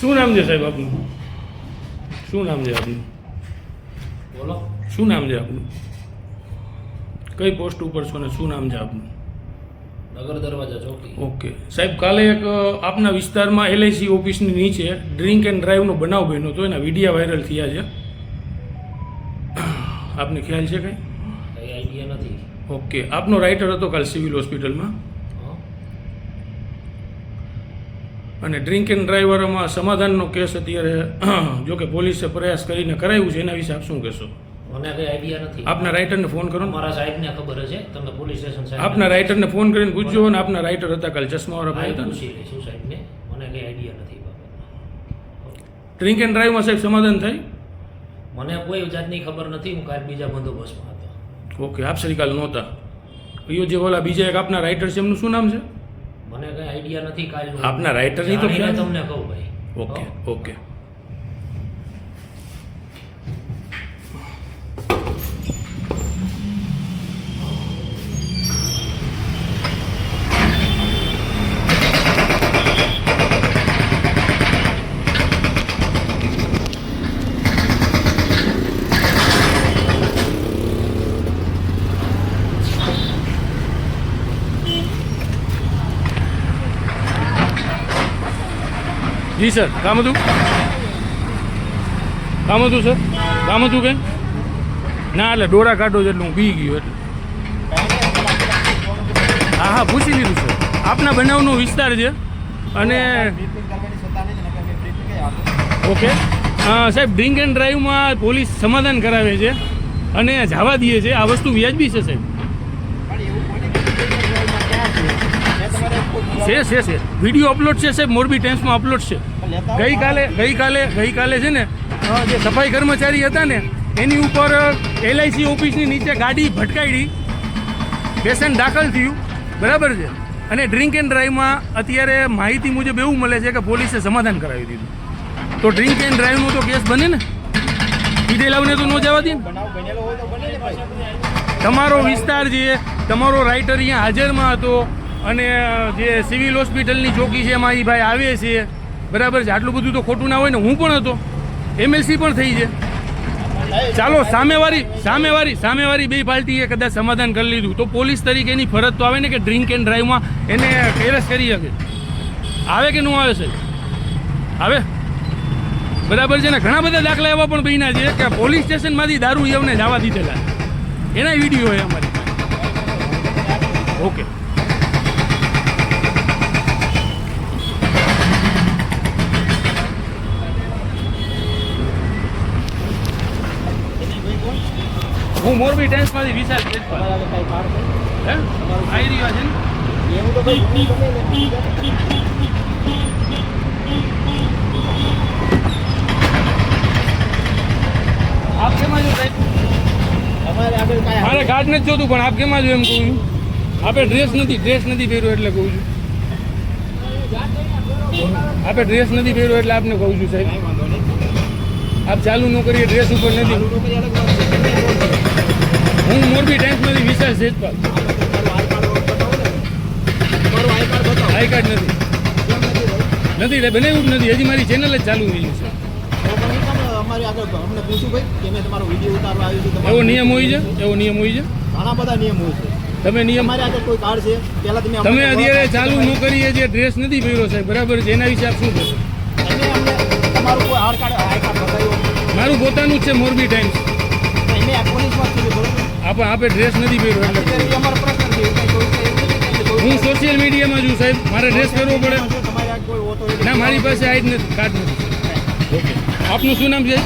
શું નામ છે સાહેબ આપનું? શું નામ છે આપનું? બોલો. શું નામ છે આપનું? કઈ પોસ્ટ ઉપર છો ને શું નામ છે આપનું? નગર દરવાજા ચોકી. ઓકે. સાહેબ કાલે એક આપના વિસ્તારમાં એલઆઈસી ઓફિસની નીચે ડ્રિંક એન્ડ ડ્રાઈવનો બનાવ બન્યો હતો. એના વિડીયા વાયરલ થયા છે. આપને ખ્યાલ છે કંઈ? આઈડિયા નથી. ઓકે. આપનો રાઇટર હતો કાલ સિવિલ હોસ્પિટલમાં હં? અને ડ્રિંક એન્ડ ડ્રાઈવરમાં સમાધાનનો કેસ અત્યારે જો કે પોલીસે પ્રયાસ કરીને કરાવ્યું છે એના વિશે આપ શું કહેશો? મને કઈ આઈડિયા નથી. આપના રાઇટરને ફોન કરો મારા સાહેબને ખબર છે તમને પોલીસ સ્ટેશન સાહેબ આપના રાઇટરને ફોન કરીને પૂછજો અને આપના રાઇટર હતા કાલ ચશ્માવાળા ભાઈ હતા પૂછી લઈશું સાહેબને. મને કઈ આઈડિયા નથી ડ્રિંક એન્ડ ડ્રાઈવમાં સાહેબ સમાધાન થાય? મને કોઈ જાતની ખબર નથી હું કાલ બીજા બંદોબસ્તમાં હતો. ઓકે આપ શ્રી કાલ નહોતા. કયો જે ઓલા બીજા એક આપના રાઇટર છે એમનું શું નામ છે? મને કઈ આઈડિયા નથી કાલ આપના રાઇટરની તો તમને કહું ભાઈ. Okay okay. જી, સર. કામ હતું? કામ હતું, સર? કામ હતું કે ના, એટલે ડોરા કાઢો છે એટલે હું બી ગયો એટલે. હા હા, પૂછી લીધું, સર. આપના બનાવનો વિસ્તાર છે. અને ઓકે. સાહેબ ડ્રિંક એન્ડ ડ્રાઈવમાં પોલીસ સમાધાન કરાવે છે અને જવા દઈએ છે. આ વસ્તુ વ્યાજબી છે, સાહેબ. છે છે છે. વીડિયો અપલોડ છે, સાહેબ. મોરબી ટાઈમ્સમાં અપલોડ છે. ગઈકાલે ગઈકાલે ગઈકાલે છે ને જે સફાઈ કર્મચારી હતા ને, એની ઉપર એલઆઈસી ઓફિસની નીચે ગાડી ભટકાઈ પેશન્ટ દાખલ થયું. બરાબર છે? અને ડ્રિંક એન્ડ ડ્રાઈવમાં અત્યારે માહિતી મુજબ એવું મળે છે કે પોલીસે સમાધાન કરાવી દીધું. તો ડ્રિંક એન્ડ ડ્રાઈવનો તો કેસ બને ને? પીધેલાઓને તો ન જવા દે તમારો વિસ્તાર જે તમારો રાઇટર અહીંયા હાજરમાં હતો. અને જે સિવિલ હોસ્પિટલની ચોકી છે એમાં એ ભાઈ આવે છે બરાબર છે? આટલું બધું તો ખોટું ના હોય ને, હું પણ હતો. એમએલસી પણ થઈ છે. ચાલો, સામેવાળી સામેવાળી સામેવાળી બે પાર્ટીએ કદાચ સમાધાન કરી લીધું. તો પોલીસ તરીકે એની ફરજ તો આવે ને કે ડ્રિંક એન્ડ ડ્રાઈવમાં એને એરેસ્ટ કરી શકે. આવે કે ન આવે સાહેબ? આવે? બરાબર છે ને? ઘણા બધા દાખલા એવા પણ બન્યા છે કે પોલીસ સ્ટેશનમાંથી દારૂ એમને જવા દીધેલા. એના વીડિયો હોય અમારી ઓકે. હું મોરબી ટેન્સમાંથી વિશાલ તેજપાલ હે? આવી રહ્યો છે આપ કેમાં છો સાહેબ? મારે કાર્ડ નથી જોતું પણ આપ કેમાં છો એમ કહું આપણે ડ્રેસ નથી ડ્રેસ નથી પહેર્યો એટલે કહું છું. આપણે ડ્રેસ નથી પહેર્યો એટલે આપને કહું છું સાહેબ. આપ ચાલુ ન કરીએ ડ્રેસ ઉપર નથી. હું મોરબી ટાઈમ્સમાંથી વિશાલ સેજપાલ. આઈ કાર્ડ નથી. નથી રે બનાવ્યું જ નથી. હજી મારી ચેનલ જ ચાલુ થઈ છે. એવો નિયમ હોય છે? એવો નિયમ હોય છે? ઘણા બધા નિયમ હોય છે તમે નિયમ કોઈ કાર્ડ છે તમે તમે અત્યારે ચાલુ ન કરીએ જે ડ્રેસ નથી પહેર્યો સાહેબ, બરાબર? છે એના વિશે આપ શું કહેશો? મારું પોતાનું જ છે મોરબી ટાઈમ્સ આ આપણે આપણે ડ્રેસ નથી પહેર્યો એટલે. હું સોશિયલ મીડિયામાં છું સાહેબ. મારે ડ્રેસ પહેરવો પડે. ના મારી પાસે આઈ જ નથી. કાર્ડ નથી ઓકે. આપનું શું નામ છે?